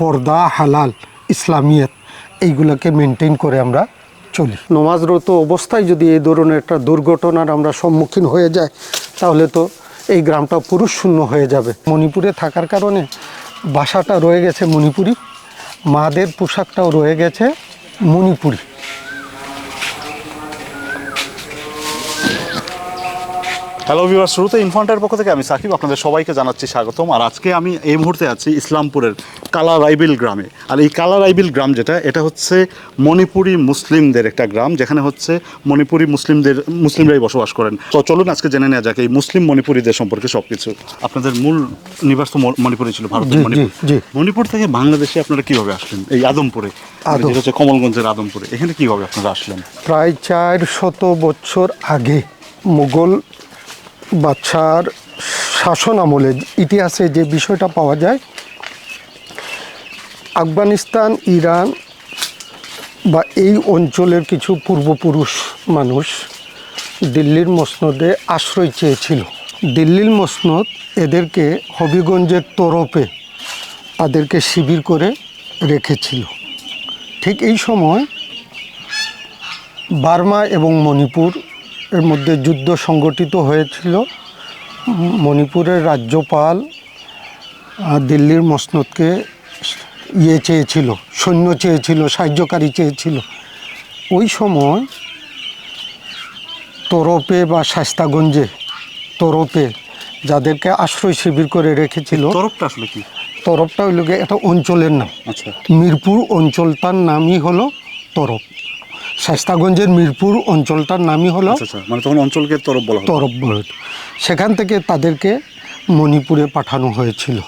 পর্দা হালাল ইসলামিয়ত এইগুলোকে মেনটেন করে আমরা চলি। নমাজরত অবস্থায় যদি এই ধরনের একটা দুর্ঘটনার আমরা সম্মুখীন হয়ে যাই তাহলে তো এই গ্রামটা পুরুষ শূন্য হয়ে যাবে। মণিপুরে থাকার কারণে বাসাটা রয়ে গেছে মণিপুরি মাদের পোশাকটাও রয়ে গেছে মণিপুরি। হ্যালো ভিউয়ার শুরুতে ইনফন্টার পক্ষ থেকে আমি সাকিব আপনাদের সবাইকে জানাচ্ছি স্বাগতম। আর আজকে আমি এই মুহূর্তে আছি ইসলামপুরের কালা রাইবিল গ্রামে। আর এই কালা রাইবিল গ্রাম যেটা এটা হচ্ছে মণিপুরি মুসলিমদের একটা গ্রাম যেখানে হচ্ছে মণিপুরি মুসলিমদের মুসলিমরাই বসবাস করেন। তো চলুন আজকে জেনে নেওয়া যাক এই মুসলিম মণিপুরীদের সম্পর্কে সব কিছু আপনাদের মূল নিবাস তো মণিপুরে ছিল ভারতের মণিপুর। মণিপুর থেকে বাংলাদেশে আপনারা কীভাবে আসলেন? এই আদমপুরে। যেটা হচ্ছে কমলগঞ্জের আদমপুরে এখানে কীভাবে আপনারা আসলেন? প্রায় চার শত বছর আগে মুঘল বাদশার শাসন আমলে ইতিহাসে যে বিষয়টা পাওয়া যায় আফগানিস্তান, ইরান বা এই অঞ্চলের কিছু পূর্বপুরুষ মানুষ দিল্লির মসনদে আশ্রয় চেয়েছিল। দিল্লির মসনদ এদেরকে হবিগঞ্জের তরফে তাদেরকে শিবির করে রেখেছিল। ঠিক এই সময় বার্মা এবং মণিপুর এর মধ্যে যুদ্ধ সংগঠিত হয়েছিল। মণিপুরের রাজ্যপাল দিল্লির মসনদকে ইয়ে চেয়েছিল সৈন্য চেয়েছিল সাহায্যকারী চেয়েছিল। ওই সময় তরফে বা শাস্তাগঞ্জে তরফে যাদেরকে আশ্রয় শিবির করে রেখেছিল তরফটা আসলে কি? তরফটা হইল গিয়ে একটা অঞ্চলের নাম। আচ্ছা। মিরপুর অঞ্চলটার নামই হলো তরফ শাস্তাগঞ্জের মিরপুর অঞ্চলটার নামই হলো আচ্ছা আচ্ছা। মানে তখন অঞ্চলকে তরফ বলা তরফ বলে সেখান থেকে তাদেরকে মণিপুরে পাঠানো হয়েছিল।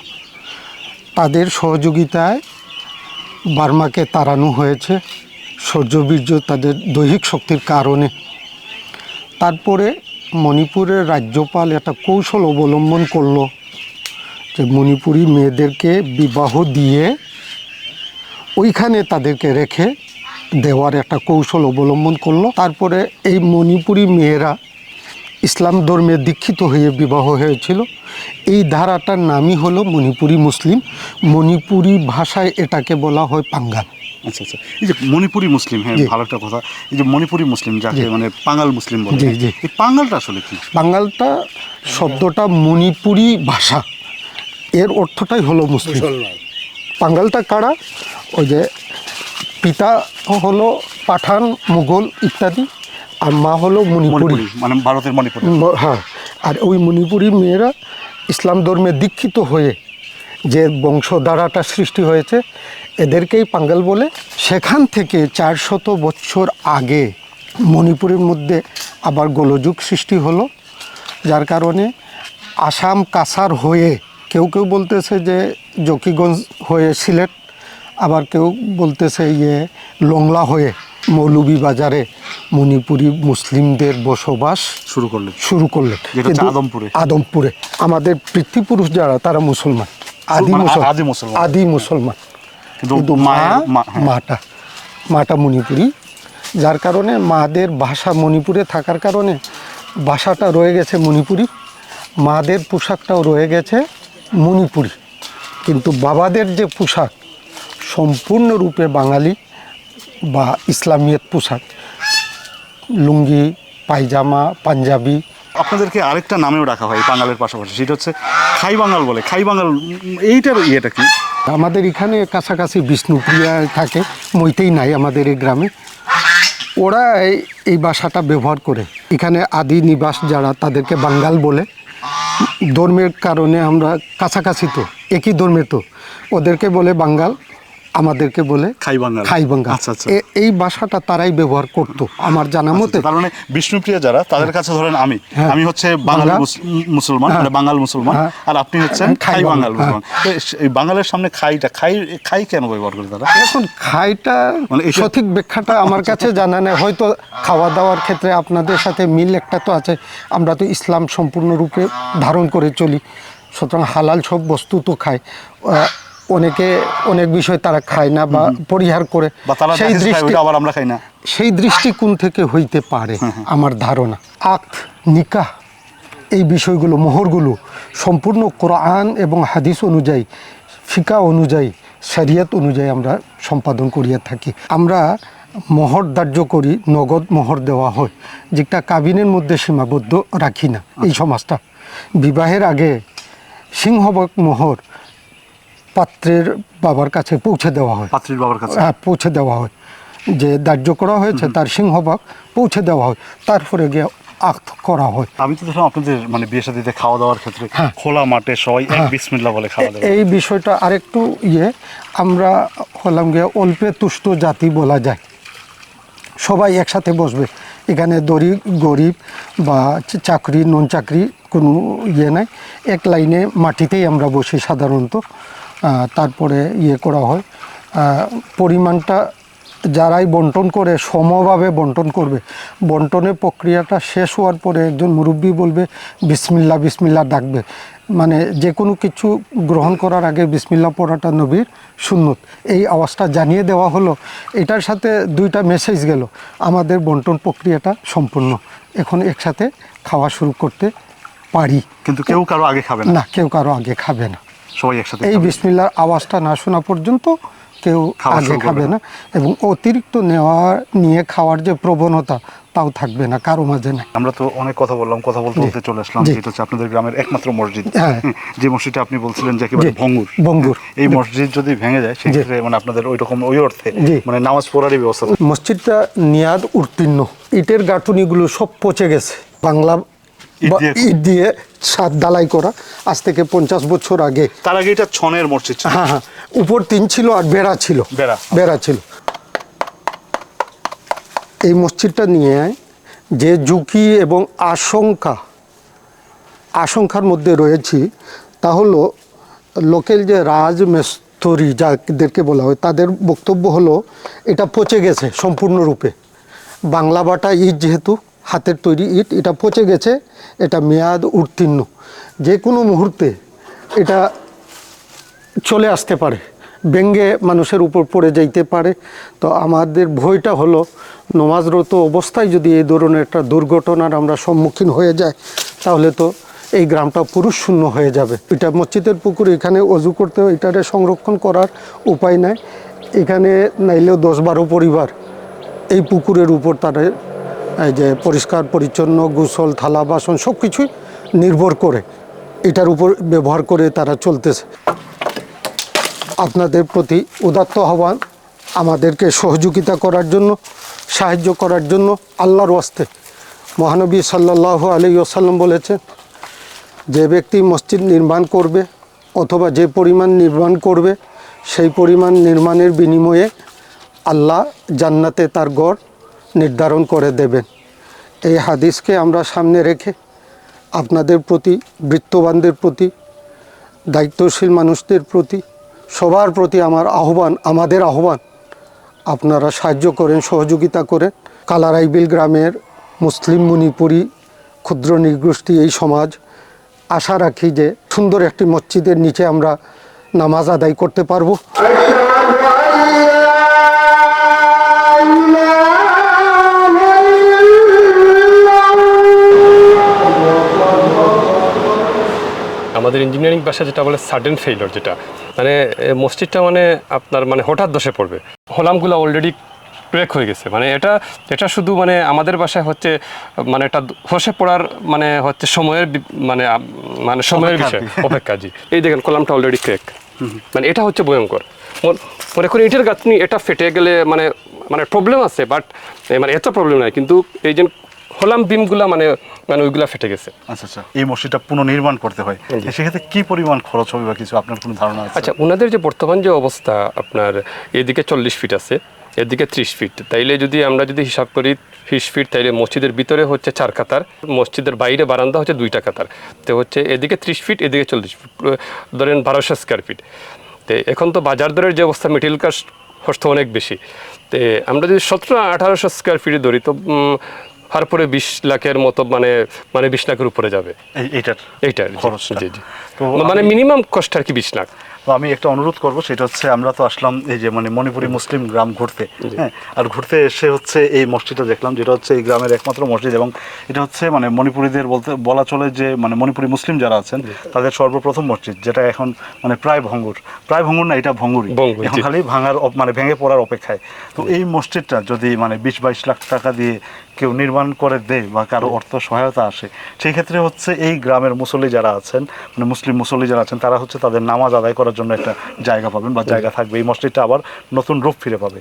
তাদের সহযোগিতায় বার্মাকে তাড়ানো হয়েছে। সৌর্যবীর্য তাদের দৈহিক শক্তির কারণে। তারপরে মণিপুরের রাজ্যপাল একটা কৌশল অবলম্বন করল যে মণিপুরি মেয়েদেরকে বিবাহ দিয়ে ওইখানে তাদেরকে রেখে দেওয়ার একটা কৌশল অবলম্বন করল। তারপরে এই মণিপুরি মেয়েরা ইসলাম ধর্মে দীক্ষিত হয়ে বিবাহ হয়েছিল। এই ধারাটার নামই হলো মণিপুরি মুসলিম। মণিপুরি ভাষায় এটাকে বলা হয় পাঙ্গাল। আচ্ছা আচ্ছা। এই যে মণিপুরি মুসলিম হ্যাঁ ভালো একটা কথা। এই যে মণিপুরি মুসলিম যাকে মানে পাঙ্গাল মুসলিম বলে। জি, জি। এই পাঙ্গালটা আসলে কি? বাঙ্গালটা শব্দটা মণিপুরি ভাষা। এর অর্থটাই হলো মুসলিম। বাঙ্গালটা কারা? ওই যে পিতা হলো পাঠান মুঘল ইত্যাদি। আর মা হলো মণিপুরি। মানে ভারতের মণিপুর। হ্যাঁ। আর ওই মণিপুরি মেয়েরা ইসলাম ধর্মে দীক্ষিত হয়ে যে বংশধারাটা সৃষ্টি হয়েছে এদেরকেই পাঙ্গাল বলে। সেখান থেকে চারশত বছর আগে মণিপুরের মধ্যে আবার গোলযুগ সৃষ্টি হলো যার কারণে আসাম কাসার হয়ে কেউ কেউ বলতেছে যে জকিগঞ্জ হয়ে সিলেট আবার কেউ বলতেছে ইয়ে লংলা হয়ে। মৌলভীবাজারে মণিপুরি মুসলিমদের বসবাস শুরু করলেন। শুরু করলেন। আদমপুরে। আদমপুরে। আমাদের পিতৃপুরুষ যারা তারা মুসলমান। আদি মানে মুসলমান। আদি মুসলমান। কিন্তু হ্যাঁ। মাটা। মাটা মণিপুরি। যার কারণে মাদের ভাষা মণিপুরে থাকার কারণে ভাষাটা রয়ে গেছে মণিপুরি। মাদের পোশাকটাও রয়ে গেছে মণিপুরি। কিন্তু বাবাদের যে পোশাক সম্পূর্ণরূপে বাঙালি। বা ইসলামিয়ত পোশাক লুঙ্গি পায়জামা পাঞ্জাবি। আপনাদেরকে আরেকটা নামেও রাখা হয় বাঙালের পাশাপাশি সেটা হচ্ছে খাই বাঙাল বলে। খাই বাঙাল এইটার ইয়েটা কি? আমাদের এখানে কাছাকাছি বিষ্ণুপ্রিয়া থাকে মইতেই নাই আমাদের এই গ্রামে। ওরা এই- ভাষাটা ব্যবহার করে। এখানে আদি নিবাস যারা তাদেরকে বাঙ্গাল বলে। ধর্মের কারণে আমরা কাছাকাছি তো একই ধর্মের তো। ওদেরকে বলে বাঙ্গাল আমাদেরকে বলে খাই বাঙাল খাই বাঙ্গাল আচ্ছা। আচ্ছা এই ভাষাটা তারাই ব্যবহার করতো আমার জানা মতে। তার মানে বিষ্ণুপ্রিয়া যারা তাদের কাছে ধরেন আমি। হ্যাঁ। আমি হচ্ছে বাঙালি বাংলা। মুসলমান হ্যাঁ। মানে বাঙাল মুসলমান হ্যাঁ। আর আপনি হচ্ছেন খাই খাই বাঙাল মুসলমান। এই বাঙালের সামনে খাইটা খাই খাই কেন ব্যবহার করে তারা? এখন খাইটা মানে সঠিক ব্যাখ্যাটা আমার কাছে জানা নেই। হয়তো খাওয়া দাওয়ার ক্ষেত্রে আপনাদের সাথে মিল একটা তো আছে। আমরা তো ইসলাম সম্পূর্ণরূপে ধারণ করে চলি। সুতরাং হালাল সব বস্তু তো খায়। অনেকে অনেক বিষয় তারা খায় না বা পরিহার করে। সেই দৃষ্টি আবার আমরা খাই না। সেই দৃষ্টিকোণ থেকে হইতে পারে আমার ধারণা। আক নিকাহ এই বিষয়গুলো মোহরগুলো সম্পূর্ণ কোরআন এবং হাদিস অনুযায়ী ফিকা অনুযায়ী শরিয়ত অনুযায়ী আমরা সম্পাদন করিয়া থাকি। আমরা মোহর ধার্য করি নগদ মোহর দেওয়া হয় যেটা কাবিনের মধ্যে সীমাবদ্ধ রাখি না এই সমাজটা। বিবাহের আগে সিংহবক মোহর পাত্রের বাবার কাছে পৌঁছে দেওয়া হয়। পাত্রীর বাবার কাছে? হ্যাঁ পৌঁছে দেওয়া হয়। যে ধার্য করা হয়েছে তার সিংহভাগ পৌঁছে দেওয়া হয়। তারপরে গিয়ে আক্ত করা হয়। আমি তো দেখলাম আপনাদের মানে বিয়ে সাথীতে খাওয়া দাওয়ার ক্ষেত্রে হ্যাঁ। খোলা মাঠে সবাই এক বিসমিল্লা বলে খাওয়া দাওয়া এই বিষয়টা আরেকটু ইয়ে আমরা হলাম গিয়ে অল্পে তুষ্ট জাতি বলা যায়। সবাই একসাথে বসবে। এখানে দরিব গরিব বা চাকরি নন চাকরি কোনো ইয়ে নাই। এক লাইনে মাটিতেই আমরা বসি সাধারণত। তারপরে ইয়ে করা হয়। পরিমাণটা যারাই বন্টন করে সমভাবে বন্টন করবে বন্টনের প্রক্রিয়াটা শেষ হওয়ার পরে একজন মুরব্বী বলবে বিসমিল্লা বিসমিল্লা ডাকবে। মানে যে কোনো কিছু গ্রহণ করার আগে বিসমিল্লা পড়াটা নবীর সুন্নত। এই আওয়াজটা জানিয়ে দেওয়া হলো। এটার সাথে দুইটা মেসেজ গেল। আমাদের বন্টন প্রক্রিয়াটা সম্পূর্ণ। এখন একসাথে খাওয়া শুরু করতে পারি। কিন্তু কেউ কারও আগে খাবে না। না কেউ কারও আগে খাবে না। সবাই একসাথে এই বিসমিল্লার আওয়াজটা না শোনা পর্যন্ত কেউ আগে খাবে না। এবং অতিরিক্ত নেওয়া নিয়ে খাওয়ার যে প্রবণতা তাও থাকবে না কারও মাঝে না। আমরা তো অনেক কথা বললাম কথা বলতে বলতে চলে আসলাম যেটা হচ্ছে আপনাদের গ্রামের একমাত্র মসজিদ। হ্যাঁ। যে মসজিদটা আপনি বলছিলেন যে একেবারে ভঙ্গুর। ভঙ্গুর। এই মসজিদ যদি ভেঙে যায় সেক্ষেত্রে মানে আপনাদের ওই রকম ওই অর্থে মানে নামাজ পড়ারই ব্যবস্থা মসজিদটা নিয়াদ উত্তীর্ণ। ইটের গাঁথুনিগুলো সব পচে গেছে। বাংলা ইট বা- দিয়ে- সাত ডালাই করা আজ থেকে পঞ্চাশ বছর আগে। তার আগে এটা ছনের মসজিদ ছিল। হ্যাঁ হ্যাঁ। উপর তিন ছিল আর বেড়া ছিল। বেড়া। বেড়া ছিল। এই মসজিদটা নিয়ে যে ঝুঁকি এবং আশঙ্কা আশঙ্কার মধ্যে রয়েছি তা হলো লোকেল যে রাজমেস্তরি যাদেরকে বলা হয় তাদের বক্তব্য হলো এটা পচে গেছে সম্পূর্ণরূপে। বাংলা বাটা ইট যেহেতু হাতের তৈরি ইট, এটা পচে গেছে, এটা মেয়াদ উত্তীর্ণ। যে কোনো মুহূর্তে এটা চলে আসতে পারে, ব্যঙ্গে মানুষের উপর পড়ে যাইতে পারে। তো আমাদের ভয়টা হলো, নমাজরত অবস্থায় যদি এই ধরনের একটা দুর্ঘটনার আমরা সম্মুখীন হয়ে যাই, তাহলে তো এই গ্রামটা পুরুষ শূন্য হয়ে যাবে। এটা মসজিদের পুকুর, এখানে অজু করতে এটারে সংরক্ষণ করার উপায় নাই। এখানে নাইলেও দশ বারো পরিবার এই পুকুরের উপর এই যে পরিষ্কার, পরিচ্ছন্ন, গোসল, থালা, বাসন সব কিছুই নির্ভর করে এটার উপর ব্যবহার করে তারা চলতেছে। আপনাদের প্রতি উদাত্ত আহ্বান, আমাদেরকে সহযোগিতা করার জন্য, সাহায্য করার জন্য আল্লাহর ওয়াস্তে। মহানবী সাল্লাহ আলী ওসাল্লাম বলেছেন, যে ব্যক্তি মসজিদ নির্মাণ করবে অথবা যে পরিমাণ নির্মাণ করবে, সেই পরিমাণ নির্মাণের বিনিময়ে আল্লাহ জান্নাতে তার গড় নির্ধারণ করে দেবেন। এই হাদিসকে আমরা সামনে রেখে আপনাদের প্রতি, বৃত্তবানদের প্রতি, দায়িত্বশীল মানুষদের প্রতি, সবার প্রতি আমার আহ্বান, আমাদের আহ্বান, আপনারা সাহায্য করেন, সহযোগিতা করেন। কালারাইবিল গ্রামের মুসলিম মণিপুরি ক্ষুদ্র নিগোষ্ঠী এই সমাজ, আশা রাখি যে সুন্দর একটি মসজিদের নিচে আমরা নামাজ আদায় করতে পারব। আমাদের ইঞ্জিনিয়ারিং ভাষা যেটা বলে সাডেন ফেইলর যেটা মানে মসজিদটা মানে আপনার মানে হঠাৎ দশে পড়বে। হলামগুলো অলরেডি ব্রেক হয়ে গেছে। মানে এটা এটা শুধু মানে আমাদের বাসায় হচ্ছে মানে এটা ধসে পড়ার মানে হচ্ছে সময়ের মানে মানে সময়ের বিষয় অপেক্ষা জি। এই দেখেন কলামটা অলরেডি ক্রেক মানে এটা হচ্ছে ভয়ঙ্কর। মন- মনে করি ইটের গাঁথনি এটা ফেটে গেলে মানে মানে প্রবলেম আছে বাট মানে এত প্রবলেম নাই। কিন্তু এই যে হলাম বিমগুলা মানে মানে ওইগুলা ফেটে গেছে। আচ্ছা আচ্ছা এই মসজিদটা পুনর্নির্মাণ করতে হয়। সেক্ষেত্রে কি পরিমাণ খরচ হবে বা কিছু আপনার কোনো ধারণা আছে? আচ্ছা ওনাদের যে বর্তমান যে অবস্থা আপনার এদিকে চল্লিশ ফিট আছে এদিকে ত্রিশ ফিট। তাইলে যদি আমরা যদি হিসাব করি ত্রিশ ফিট তাইলে মসজিদের ভিতরে হচ্ছে চার কাতার মসজিদের বাইরে বারান্দা হচ্ছে দুইটা কাতার। তো হচ্ছে এদিকে ত্রিশ ফিট এদিকে চল্লিশ ফিট ধরেন বারোশো স্কোয়ার ফিট তো এখন তো বাজার দরের যে অবস্থা মেটেরিয়াল কাস্ট খরচ অনেক বেশি। তো আমরা যদি সতেরো আঠারোশো স্কোয়ার ফিটে ধরি তো উম, তারপরে বিশ লাখের মতো মানে মানে বিশ লাখের উপরে যাবে। এই এইটার এইটা জি, জি জি। তো মানে মিনিমাম কষ্ট আর কি বিশ লাখ। তো আমি একটা অনুরোধ করব সেটা হচ্ছে আমরা তো আসলাম এই যে মানে মণিপুরি মুসলিম গ্রাম ঘুরতে হ্যাঁ? আর ঘুরতে এসে হচ্ছে এই মসজিদটা দেখলাম যেটা হচ্ছে এই গ্রামের একমাত্র মসজিদ এবং এটা হচ্ছে মানে মণিপুরীদের বলতে বলা চলে যে মানে মণিপুরি মুসলিম যারা আছেন তাদের সর্বপ্রথম মসজিদ যেটা এখন মানে প্রায় ভঙ্গুর। প্রায় ভঙ্গুর না এটা ভঙ্গুরই। ভঙ্গুর, এখন খালি ভাঙার মানে ভেঙে পড়ার অপেক্ষায়। তো এই মসজিদটা যদি মানে বিশ বাইশ লাখ টাকা দিয়ে কেউ নির্মাণ করে দেয় বা কারও অর্থ সহায়তা আসে সেই ক্ষেত্রে হচ্ছে এই গ্রামের মুসল্লি যারা আছেন মানে মুসলিম মুসল্লি যারা আছেন তারা হচ্ছে তাদের নামাজ আদায় করার জন্য একটা জায়গা পাবেন বা জায়গা থাকবে। এই মসজিদটা আবার নতুন রূপ ফিরে পাবে।